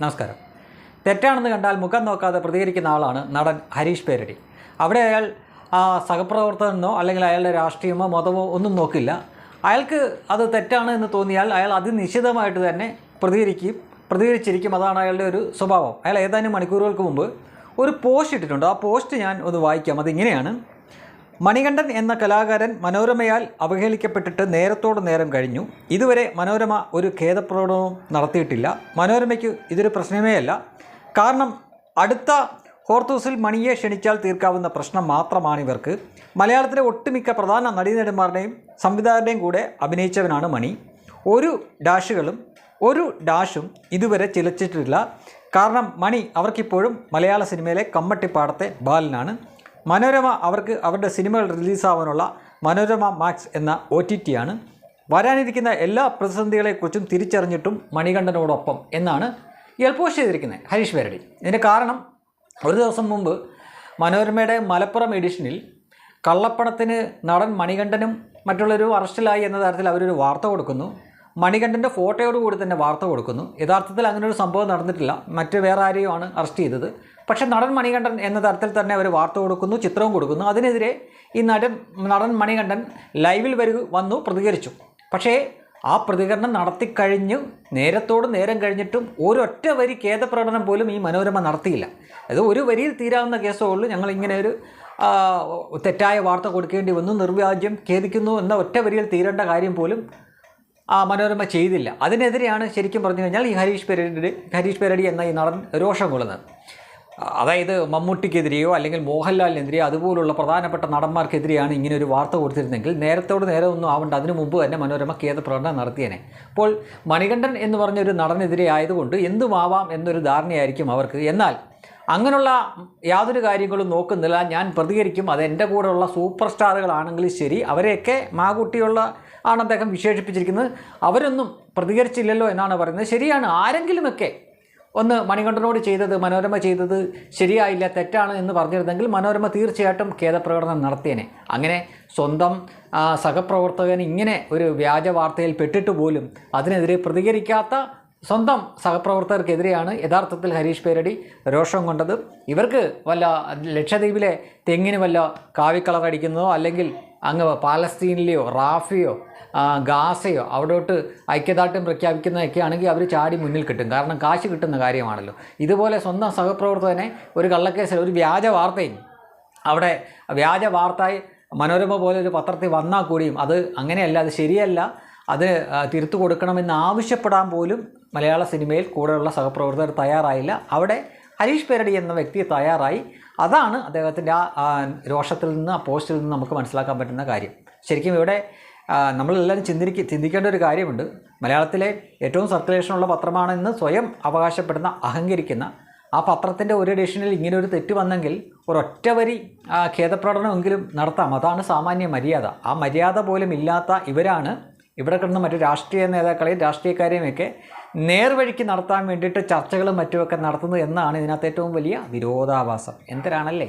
നമസ്കാരം. തെറ്റാണെന്ന് കണ്ടാൽ മുഖം നോക്കാതെ പ്രതികരിക്കുന്ന ആളാണ് നടൻ ഹരീഷ് പേരടി. അവിടെ അയാൾ ആ സഹപ്രവർത്തകനോ അല്ലെങ്കിൽ അയാളുടെ രാഷ്ട്രീയമോ മതമോ ഒന്നും നോക്കില്ല. അയാൾക്ക് അത് തെറ്റാണ് എന്ന് തോന്നിയാൽ അയാൾ അതിനിശ്ചിതമായിട്ട് തന്നെ പ്രതികരിക്കും പ്രതികരിച്ചിരിക്കും. അതാണ് അയാളുടെ ഒരു സ്വഭാവം. അയാൾ ഏതാനും മണിക്കൂറുകൾക്ക് മുമ്പ് ഒരു പോസ്റ്റ് ഇട്ടിട്ടുണ്ട്. ആ പോസ്റ്റ് ഞാൻ ഒന്ന് വായിക്കാം. അതിങ്ങനെയാണ്. മണികണ്ഠൻ എന്ന കലാകാരൻ മനോരമയാൽ അവഹേളിക്കപ്പെട്ടിട്ട് നേരത്തോട് നേരം കഴിഞ്ഞു. ഇതുവരെ മനോരമ ഒരു ഖേദപ്രകടനവും നടത്തിയിട്ടില്ല. മനോരമയ്ക്ക് ഇതൊരു പ്രശ്നമേ അല്ല. കാരണം അടുത്ത ഹോർത്തൂസിൽ മണിയെ ക്ഷണിച്ചാൽ തീർക്കാവുന്ന പ്രശ്നം മാത്രമാണ് ഇവർക്ക്. മലയാളത്തിലെ ഒട്ടുമിക്ക പ്രധാന നടീനടന്മാരുടെയും സംവിധായകരുടെയും കൂടെ അഭിനയിച്ചവനാണ് മണി. ഒരു ഡാഷുകളും ഒരു ഡാഷും ഇതുവരെ ചിലച്ചിട്ടില്ല കാരണം മണി അവർക്കിപ്പോഴും മലയാള സിനിമയിലെ കമ്മട്ടിപ്പാടത്തെ ബാലനാണ്. മനോരമ അവർക്ക് അവരുടെ സിനിമകൾ റിലീസാവാനുള്ള മനോരമ മാക്സ് എന്ന ഒ ടി ടി ആണ്. വരാനിരിക്കുന്ന എല്ലാ പ്രതിസന്ധികളെക്കുറിച്ചും തിരിച്ചറിഞ്ഞിട്ടും മണികണ്ഠനോടൊപ്പം എന്നാണ് ഇയാൾ പോസ്റ്റ് ചെയ്തിരിക്കുന്നത്. ഹരീഷ് പേരടി ഇതിന് കാരണം ഒരു ദിവസം മുമ്പ് മനോരമയുടെ മലപ്പുറം എഡിഷനിൽ കള്ളപ്പണത്തിന് നടൻ മണികണ്ഠനും മറ്റുള്ളവരും അറസ്റ്റിലായി എന്ന തരത്തിൽ അവരൊരു വാർത്ത കൊടുക്കുന്നു. മണികണ്ഠന്റെ ഫോട്ടോയോട് കൂടി തന്നെ വാർത്ത കൊടുക്കുന്നു. യഥാർത്ഥത്തിൽ അങ്ങനെ ഒരു സംഭവം നടന്നിട്ടില്ല. മറ്റ് വേറെ ആരെയുമാണ് അറസ്റ്റ് ചെയ്തത്. പക്ഷേ നടൻ മണികണ്ഠൻ എന്ന തരത്തിൽ തന്നെ അവർ വാർത്ത കൊടുക്കുന്നു ചിത്രവും കൊടുക്കുന്നു. അതിനെതിരെ ഈ നടൻ നടൻ മണികണ്ഠൻ ലൈവിൽ വരു വന്നു പ്രതികരിച്ചു. പക്ഷേ ആ പ്രതികരണം നടത്തിക്കഴിഞ്ഞ് നേരത്തോട് നേരം കഴിഞ്ഞിട്ടും ഒരൊറ്റ വരി ഖേദപ്രകടനം പോലും ഈ മനോരമ നടത്തിയില്ല. അത് ഒരു വരിയിൽ തീരാവുന്ന കേസേ ഉള്ളൂ ഞങ്ങൾ ഇങ്ങനെ ഒരു തെറ്റായ വാർത്ത കൊടുക്കേണ്ടി വന്നു നിർവ്യാജ്യം ഖേദിക്കുന്നു എന്ന ഒറ്റ വരിയിൽ തീരേണ്ട കാര്യം പോലും മനോരമ ചെയ്തില്ല. അതിനെതിരെയാണ് ശരിക്കും പറഞ്ഞു കഴിഞ്ഞാൽ ഈ ഹരീഷ് പെരടി ഹരീഷ് പെരടി എന്ന ഈ നടൻ രോഷം കൊള്ളുന്നത്. അതായത് മമ്മൂട്ടിക്കെതിരെയോ അല്ലെങ്കിൽ മോഹൻലാലിനെതിരെയോ അതുപോലുള്ള പ്രധാനപ്പെട്ട നടന്മാർക്കെതിരെയാണ് ഇങ്ങനെ ഒരു വാർത്ത കൊടുത്തിരുന്നെങ്കിൽ നേരത്തോട് നേരെ ഒന്നും ആവേണ്ട. അതിനു മുമ്പ് തന്നെ മനോരമ ഖേദ പ്രകടനം നടത്തിയേനെ. അപ്പോൾ മണികണ്ഠൻ എന്ന് പറഞ്ഞൊരു നടനെതിരെ ആയതുകൊണ്ട് എന്തുമാവാം എന്നൊരു ധാരണയായിരിക്കും അവർക്ക്. എന്നാൽ അങ്ങനെയുള്ള യാതൊരു കാര്യങ്ങളും നോക്കുന്നില്ല. ഞാൻ പ്രതികരിക്കും. അത് എന്റെ കൂടെയുള്ള സൂപ്പർ സ്റ്റാറുകളാണെങ്കിലും ശരി. അവരെയൊക്കെ മാകുട്ടിയുള്ള ആണ് അദ്ദേഹം വിശേഷിപ്പിച്ചിരിക്കുന്നത്. അവരൊന്നും പ്രതികരിച്ചില്ലല്ലോ എന്നാണ് പറയുന്നത്. ശരിയാണ്. ആരെങ്കിലുമൊക്കെ ഒന്ന് മണികണ്ഠനോട് ചെയ്തത് മനോരമ ചെയ്തത് ശരിയായില്ല തെറ്റാണ് എന്ന് പറഞ്ഞിരുന്നെങ്കിൽ മനോരമ തീർച്ചയായിട്ടും ഖേദപ്രകടനം നടത്തിയേനെ. അങ്ങനെ സ്വന്തം സഹപ്രവർത്തകൻ ഇങ്ങനെ ഒരു വ്യാജ വാർത്തയിൽ പെട്ടിട്ട് പോലും അതിനെതിരെ പ്രതികരിക്കാത്ത സ്വന്തം സഹപ്രവർത്തകർക്കെതിരെയാണ് യഥാർത്ഥത്തിൽ ഹരീഷ് പേരടി രോഷം കൊണ്ടത്. ഇവർക്ക് വല്ല ലക്ഷദ്വീപിലെ തെങ്ങിന് വല്ല കാവിക്കളർ അടിക്കുന്നതോ അല്ലെങ്കിൽ അങ്ങ് പാലസ്തീനിലെയോ റാഫിയോ ഗാസയോ അവിടോട്ട് ഐക്യദാർഢ്യം പ്രഖ്യാപിക്കുന്നതൊക്കെ ആണെങ്കിൽ അവർ ചാടി മുന്നിൽ കിട്ടും. കാരണം കാശ് കിട്ടുന്ന കാര്യമാണല്ലോ. ഇതുപോലെ സ്വന്തം സഹപ്രവർത്തകനെ ഒരു കള്ളക്കേസിൽ ഒരു വ്യാജ വാർത്തയും അവിടെ വ്യാജ വാർത്തയായി മനോരമ പോലെ ഒരു പത്രത്തിൽ വന്നാൽ കൂടിയും അത് അങ്ങനെയല്ല അത് ശരിയല്ല. അത് തിരുത്തു കൊടുക്കണമെന്ന് ആവശ്യപ്പെടാൻ പോലും മലയാള സിനിമയിൽ കൂടെയുള്ള സഹപ്രവർത്തകർ തയ്യാറായില്ല. അവിടെ ഹരീഷ് പേരടി എന്ന വ്യക്തി തയ്യാറായി. അതാണ് അദ്ദേഹത്തിന്റെ ആ രോഷത്തിൽ നിന്ന് ആ പോസ്റ്റിൽ നിന്ന് നമുക്ക് മനസ്സിലാക്കാൻ പറ്റുന്ന കാര്യം. ശരിക്കും ഇവിടെ നമ്മളെല്ലാവരും ചിന്തിക്ക ചിന്തിക്കേണ്ട ഒരു കാര്യമുണ്ട്. മലയാളത്തിലെ ഏറ്റവും സർക്കുലേഷനുള്ള പത്രമാണെന്ന് സ്വയം അവകാശപ്പെടുന്ന അഹങ്കരിക്കുന്ന ആ പത്രത്തിന്റെ ഒരു എഡിഷനിൽ ഇങ്ങനെ ഒരു തെറ്റ് വന്നെങ്കിൽ ഒരൊറ്റ വരി ഖേദപ്രകടനമെങ്കിലും നടത്താം. അതാണ് സാമാന്യ മര്യാദ. ആ മര്യാദ പോലും ഇല്ലാത്ത ഇവരാണ് ഇവിടെ കിടന്ന മറ്റു രാഷ്ട്രീയ നേതാക്കളെയും രാഷ്ട്രീയക്കാരെയും ഒക്കെ നേർവഴിക്ക് നടത്താൻ വേണ്ടിയിട്ട് ചർച്ചകളും മറ്റുമൊക്കെ നടത്തുന്നത് എന്നാണ് ഇതിനകത്ത് ഏറ്റവും വലിയ വിരോധാഭാസം. എന്തരാണല്ലേ?